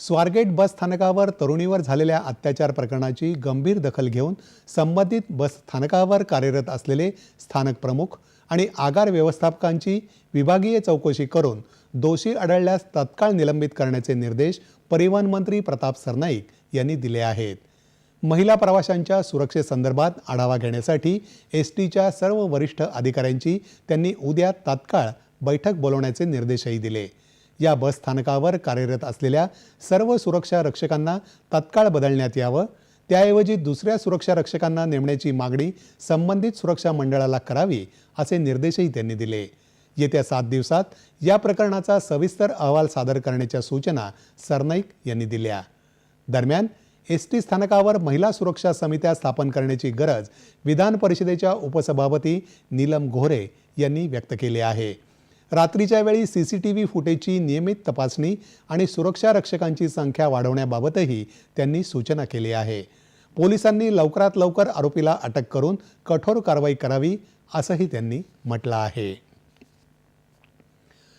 स्वारगेट बस स्थानकावर तरुणीवर झालेल्या अत्याचार प्रकरणाची गंभीर दखल घेऊन संबंधित बस स्थानकावर कार्यरत असलेले स्थानक प्रमुख आणि आगार व्यवस्थापकांची विभागीय चौकशी करून दोषी आढळल्यास तत्काळ निलंबित करण्याचे निर्देश परिवहन मंत्री प्रताप सरनाईक यांनी दिले आहेत. महिला प्रवाशांच्या सुरक्षेसंदर्भात आढावा घेण्यासाठी एस टीच्या सर्व वरिष्ठ अधिकाऱ्यांची त्यांनी उद्या तात्काळ बैठक बोलवण्याचे निर्देशही दिले. या बस स्थानकावर कार्यरत असलेल्या सर्व सुरक्षा रक्षकांना तत्काळ बदलण्यात यावं. त्याऐवजी दुसऱ्या सुरक्षा रक्षकांना नेमण्याची मागणी संबंधित सुरक्षा मंडळाला करावी असे निर्देशही त्यांनी दिले. येत्या सात दिवसात या प्रकरणाचा सविस्तर अहवाल सादर करण्याच्या सूचना सरनाईक यांनी दिल्या. दरम्यान एस टी स्थानकावर महिला सुरक्षा समित्या स्थापन करण्याची गरज विधान परिषदेच्या उपसभापती नीलम गोहरे यांनी व्यक्त केली आहे. रात्रीच्या वेळी सी सी टी व्ही फुटेजची नियमित तपासणी आणि सुरक्षा रक्षकांची संख्या वाढवण्याबाबतही त्यांनी सूचना केली आहे. पोलिसांनी लवकरात लवकर आरोपीला अटक करून कठोर कारवाई करावी असंही त्यांनी म्हटलं आहे.